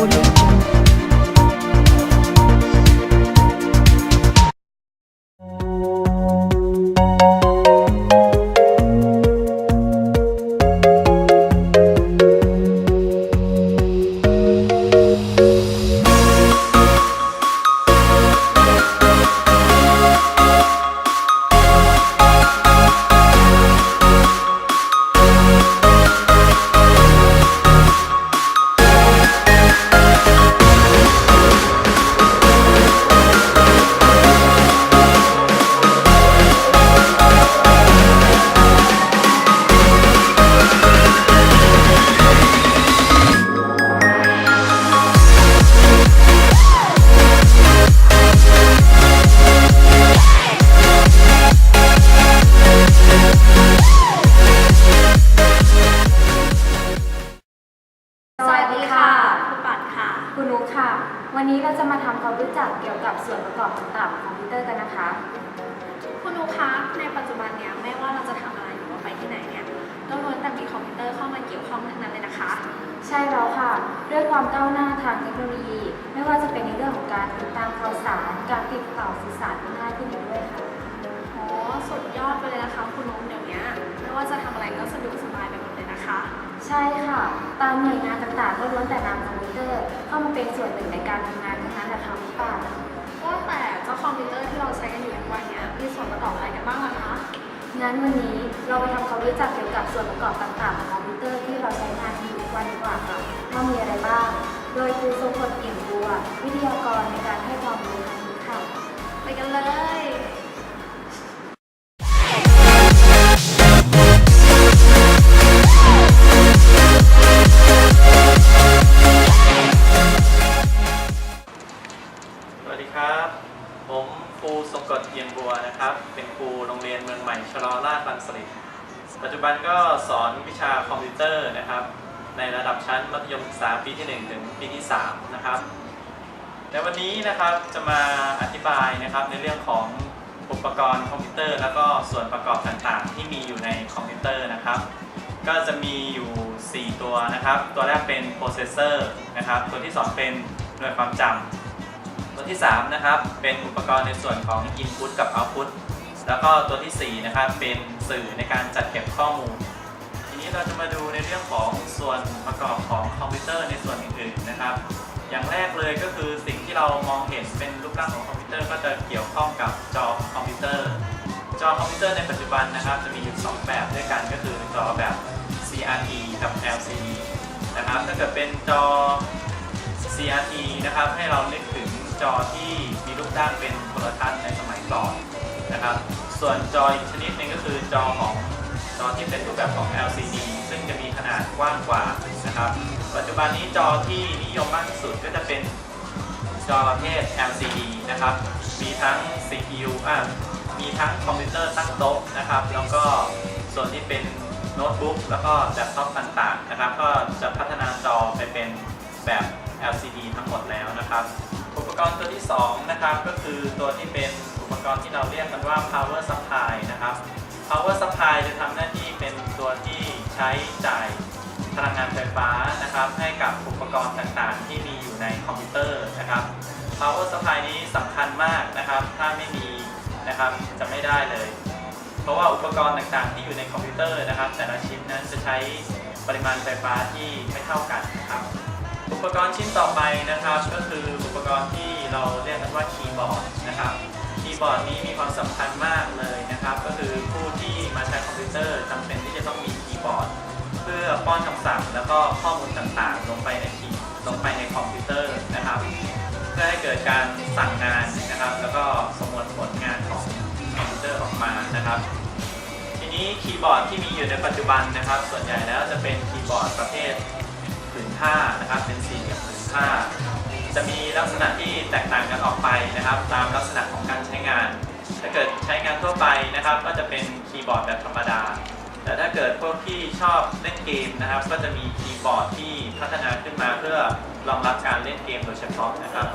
Polo. ค่ะ คุณปัดค่ะ คุณนุกค่ะ วันนี้เราจะมาทำความรู้จักเกี่ยวกับส่วนประกอบต่างๆของคอมพิวเตอร์กันนะคะ คุณนุคะในปัจจุบันเนี่ยไม่ว่าเราจะทำอะไรหรือว่าไปที่ไหนเนี่ยก็ล้วนแต่มีคอมพิวเตอร์เข้ามาเกี่ยวข้องทั้งนั้นเลยนะคะ ใช่แล้วค่ะ ด้วยความก้าวหน้าทางเทคโนโลยี ไม่ว่าจะเป็นในเรื่องของการติดตามข่าวสาร การ ใช่ค่ะ ตามหน่วยงานต่างๆก็ล้วนแต่นำคอมพิวเตอร์ เข้ามาเป็นส่วนหนึ่งในการทำงานทั้งนั้นแหละค่ะคุณป้าว่าแต่เจ้าคอมพิวเตอร์ที่เราใช้กันอยู่ทุกวันเนี้มีส่วนประกอบอะไรกันบ้างล่ะคะงั้นวันนี้เราไปทำความรู้จักเกี่ยวกับส่วนประกอบต่างๆของคอมพิวเตอร์ที่เราใช้งานอยู่ทุกวันดีกว่าค่ะว่ามีอะไรบ้าง โดยครูทรงพลเอี่ยมบัว วิทยากรในการให้ความรู้ทางนี้ค่ะ ไปกันเลย ระดับชั้นมัธยมศึกษาปีที่ 1 ถึงปีที่ 3 นะครับในวันนี้นะครับจะมาอธิบายนะครับในเรื่องของอุปกรณ์คอมพิวเตอร์ แล้วก็ส่วนประกอบต่างๆ ที่มีอยู่ในคอมพิวเตอร์นะครับ ก็จะมีอยู่ 4 ตัวนะครับ ตัวแรกเป็นโปรเซสเซอร์นะครับ ตัวที่ 2 เป็นหน่วยความจำตัวที่ 3 นะครับ เป็นอุปกรณ์ในส่วนของ Input กับ Output แล้วก็ตัวทีสี่4 นะครับ เป็นสื่อในการจัดเก็บข้อมูล เราจะมาดูในเรื่องของส่วนประกอบของคอมพิวเตอร์ในส่วนอื่นๆนะครับ อย่างแรกเลยก็คือสิ่งที่เรามองเห็นเป็นรูปร่างของคอมพิวเตอร์ก็จะเกี่ยวข้องกับจอคอมพิวเตอร์ จอคอมพิวเตอร์ในปัจจุบันนะครับ จะมีอยู่ 2 แบบด้วยกันก็คือจอแบบ CRT กับ LCD นะครับถ้าเกิดเป็นจอ CRT นะครับ ให้เรานึกถึงจอที่มีรูปร่างเป็นโทรทัศน์ในสมัยก่อนนะครับ ส่วนจออีกชนิดหนึงก็คือจอของ จอที่เป็นรูปแบบของ LCD ซึ่งจะมีขนาดกว้างกว่านะครับ ปัจจุบันนี้จอที่นิยมมากที่สุดก็จะเป็นจอประเภท LCD นะครับ มีทั้ง CPU อะมีทั้งคอมพิวเตอร์ตั้งโต๊ะนะครับ แล้วก็ส่วนที่เป็นโน้ตบุ๊กแล้วก็แล็ปท็อปต่างๆนะครับ ก็จะพัฒนาจอไปเป็นแบบ LCD ทั้งหมดแล้วนะครับ อุปกรณ์ตัวที่ 2 นะครับ ก็คือตัวที่เป็นอุปกรณ์ที่เราเรียกกันว่า power supply นะครับ power supply นี้สำคัญมากนะครับ ถ้าไม่มีนะครับจะไม่ได้เลย เพราะว่าอุปกรณ์ต่างๆ ที่อยู่ในคอมพิวเตอร์นะครับ แต่ละชิ้นนั้นจะใช้ปริมาณไฟฟ้าที่ไม่เท่ากันนะครับ อุปกรณ์ชิ้นต่อไปนะครับ ก็คืออุปกรณ์ที่เราเรียกกันว่าคีย์บอร์ดนะครับคีย์บอร์ดนี้มีความสำคัญมากเลยนะครับ ก็คือผู้ที่มาใช้คอมพิวเตอร์จำเป็นที่จะต้องมีคีย์บอร์ดเพื่อป้อนคำสั่งแล้วก็ข้อมูลต่างๆ ลงไปในคีย์ลงไปในคอมพิวเตอร์ เกิดการสั่งงานนะครับ แล้วก็ประมวลผลงานของคอมพิวเตอร์ออกมานะครับ ทีนี้คีย์บอร์ดที่มีอยู่ในปัจจุบันนะครับ ส่วนใหญ่แล้วจะเป็นคีย์บอร์ดประเภทผืนผ้านะครับ เป็นสี่เหลี่ยมผืนผ้า จะมีลักษณะที่แตกต่างกันออกไปนะครับ ตามลักษณะของการใช้งาน ถ้าเกิดใช้งานทั่วไปนะครับ ก็จะเป็นคีย์บอร์ดแบบธรรมดาแต่ถ้าเกิดพวกที่ชอบเล่นเกมนะครับ ก็จะมีคีย์บอร์ดที่พัฒนาขึ้นมาเพื่อรองรับการเล่นเกมโดยเฉพาะนะครับ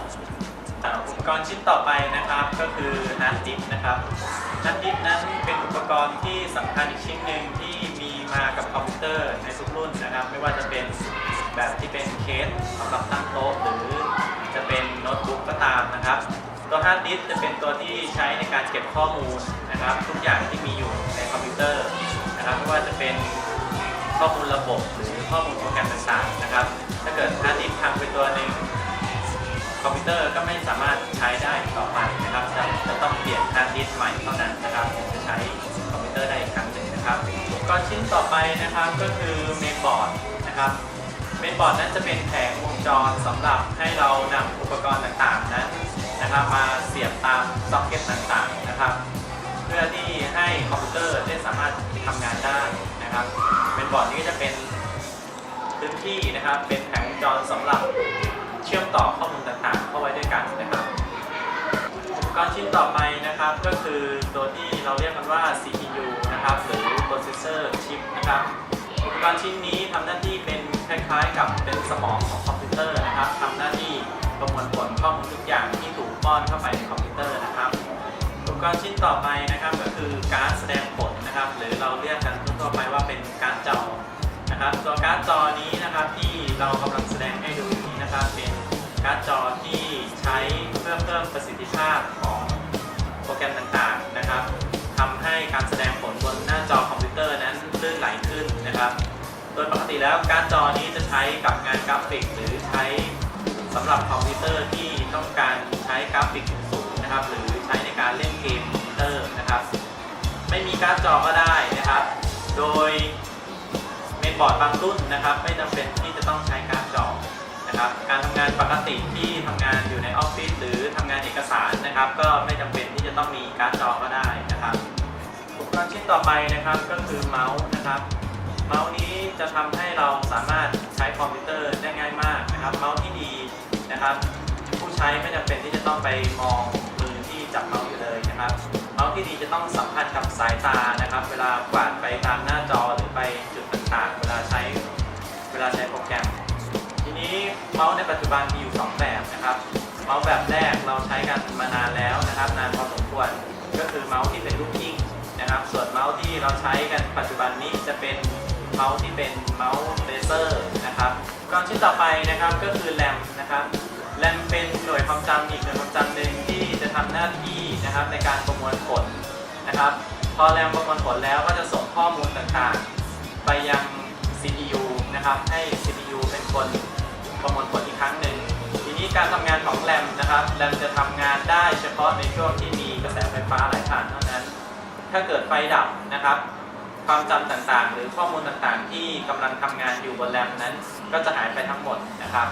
อุปกรณ์ชิ้นต่อไปนะครับก็คือฮาร์ดดิสก์นะครับฮาร์ดดิสก์นั้นเป็นอุปกรณ์ที่สำคัญอีกชิ้นหนึ่งที่มีมากับคอมพิวเตอร์ในทุกรุ่นนะครับ ไม่ว่าจะเป็นแบบที่เป็นเคสสำหรับตั้งโต๊ะหรือจะเป็นโน้ตบุ๊กก็ตามนะครับ ตัวฮาร์ดดิสจะเป็นตัวที่ใช้ในการเก็บข้อมูลนะครับ ทุกอย่างที่มีอยู่ในคอมพิวเตอร์นะครับไม่ว่าจะเป็นข้อมูลระบบหรือข้อมูลโปรแกรมต่างๆนะครับ ถ้าเกิดฮาร์ดดิสก์พังไปตัวหนึ่ง คอมพิวเตอร์ก็ไม่สามารถใช้ได้ต่อไปนะครับจะจะต้องเปลี่ยนฮาร์ดดิสก์ใหม่เท่านั้นนะครับถึงจะใช้คอมพิวเตอร์ได้อีกครั้งหนึ่งนะครับกรณ์ชิ้นต่อไปนะครับก็คือเมนบอร์ดนะครับเมนบอร์ดนั้นจะเป็นแผงวงจรสำหรับให้เรานำอุปกรณ์ต่างๆนั้นนะครับมาเสียบตามซ็อกเก็ตต่างๆนะครับ เพื่อที่ให้คอมพิวเตอร์ได้สามารถทำงานได้นะครับเมนบอร์ดนี้ก็จะเป็นพื้นที่นะครับเป็นแผงวงจรสำหรับ เชื่อมต่อข้อมูลต่างๆ เข้าไว้ด้วยกันนะครับอุปกรณ์ชิ้นต่อไปนะครับ ก็คือตัวที่เราเรียกกันว่า CPU นะครับหรือ processor chip นะครับอุปกรณ์ชิ้นนี้ทำหน้าที่เป็นคล้ายๆ กับเป็นสมองของคอมพิวเตอร์นะครับทำหน้าที่ประมวลผลข้อมูลทุกอย่างที่ถูกป้อนเข้าไปในคอมพิวเตอร์นะครับอุปกรณ์ชิ้นต่อไปนะครับก็คือการ์ดแสดงผลนะครับ หรือเราเรียกกันทั่วไปว่าเป็นการ์ดจอนะครับตัวการ์ดจอนี้นะครับที่เรากำลังแสดงให้ดู นะครับเป็นการ์ดจอที่ใช้เพื่อเพิ่มประสิทธิภาพของโปรแกรมต่างๆนะครับทำให้การแสดงผลบนหน้าจอคอมพิวเตอร์นั้นลื่นไหลขึ้นนะครับ โดยปกติแล้วการ์ดจอนี้จะใช้กับงานกราฟิก หรือใช้สำหรับคอมพิวเตอร์ที่ต้องการใช้กราฟิกสูงนะครับ หรือใช้ในการเล่นเกมคอมพิวเตอร์นะครับ ไม่มีการ์ดจอก็ได้นะครับ โดยเมนบอร์ดบางรุ่นนะครับ ไม่จำเป็นที่จะต้องใช้การ์ด นะครับ การทำงานปกติที่ทำงานอยู่ในออฟฟิศหรือทำงานเอกสารนะครับ ก็ไม่จำเป็นที่จะต้องมีการ์ดจอก็ได้นะครับอุปกรณ์ชิ้นต่อไปนะครับก็คือเมาส์นะครับ เมาส์นี้จะทำให้เราสามารถใช้คอมพิวเตอร์ได้ง่ายมากนะครับ เมาส์ที่ดีนะครับ ผู้ใช้ไม่จำเป็นที่จะต้องไปมองมือที่จับเมาส์อยู่เลยนะครับ เมาส์ที่ดีจะต้องสัมผัสกับสายตานะครับ เวลากวาดไปตามหน้าจอหรือไปจุดต่างๆ เมาส์ในปัจจุบันมีอยู่ 2 แบบนะครับเมาส์แบบแรกเราใช้กันมานานแล้วนะครับ นานพอสมควรก็คือเมาส์ที่เป็นลูกกิ้งนะครับ ส่วนเมาส์ที่เราใช้กันปัจจุบันนี้จะเป็นเมาส์ที่เป็นเมาส์เลเซอร์นะครับก่อนชิ้นต่อไปนะครับก็คือแรมนะครับแรมเป็นหน่วยความจำอีกหน่วยความจำหนึ่งที่จะทำหน้าที่นะครับในการประมวลผลนะครับ พอแรมประมวลผลแล้วก็จะส่งข้อมูลต่างๆ ไปยัง CPU นะครับให้ CPU เป็นคน ประมวลผลอีกครั้งหนึ่งทีนี้การทำงานของแรมนะครับแรมจะทำงานได้เฉพาะในช่วงที่มีกระแสไฟฟ้าไหลผ่านเท่านั้น ถ้าเกิดไฟดับนะครับความจำต่างๆ หรือข้อมูลต่างๆ ที่กำลังทำงานอยู่บนแรมนั้น ก็จะหายไปทั้งหมดนะครับ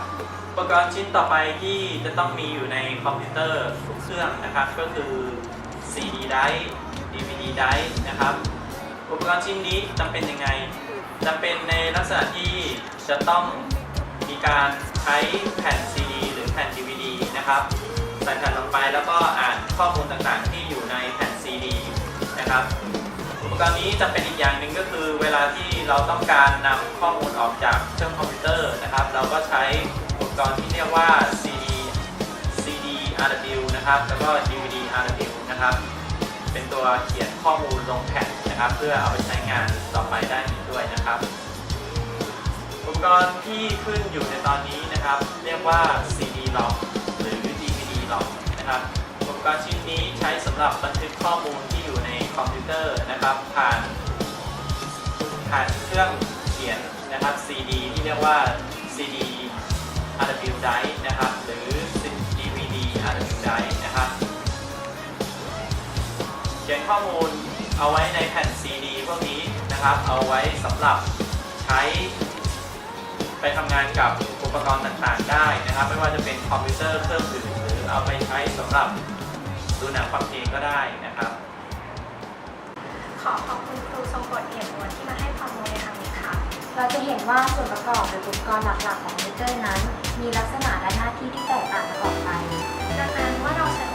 อุปกรณ์ชิ้นต่อไปที่จะต้องมีอยู่ในคอมพิวเตอร์ทุกเครื่องนะครับ ก็คือ CD drive DVD drive นะครับ อุปกรณ์ชิ้นนี้จำเป็นยังไงจำเป็นในลักษณะที่จะต้อง มีการใช้แผ่น CD หรือแผ่น DVD นะครับใส่แผ่นลงไปแล้วก็อ่านข้อมูลต่างๆ ที่อยู่ในแผ่น CD นะครับอุปกรณ์นี้จำเป็นอีกอย่างหนึ่งก็คือ เวลาที่เราต้องการนำข้อมูลออกจากเครื่องคอมพิวเตอร์นะครับ เราก็ใช้อุปกรณ์ที่เรียกว่า CD CD RW นะครับ แล้วก็ DVD RW นะครับ เป็นตัวเขียนข้อมูลลงแผ่นนะครับ เพื่อเอาไปใช้งานต่อไปได้ด้วยนะครับ อุปกรณ์ที่ขึ้นอยู่ในตอนนี้นะครับ เรียกว่า CD log หรือ DVD log นะครับอุปกรณ์ชิ้นนี้ใช้สำหรับบันทึกข้อมูลที่อยู่ในคอมพิวเตอร์นะครับ ผ่านผ่านเครื่องเขียนนะครับ CD ที่เรียกว่า CD RW drive นะครับ หรือ DVD RW drive นะครับ เขียนข้อมูลเอาไว้ในแผ่น CD พวกนี้นะครับ เอาไว้สำหรับใช้ ไปทำงานกับอุปกรณ์ต่างๆ ได้นะครับ ไม่ว่าจะเป็นคอมพิวเตอร์เครื่องอื่นหรือเอาไปใช้สำหรับดูหนังฟังเพลงก็ได้นะครับ ขอขอบคุณครูทรงกฎเอี่ยมนวที่มาให้ความรู้ในครั้งนี้ค่ะ เราจะเห็นว่าส่วนประกอบหรืออุปกรณ์หลักๆของคอมพิวเตอร์นั้น มีลักษณะและหน้าที่ที่แตกต่างกันออกไป ดังนั้นเมื่อเราใช้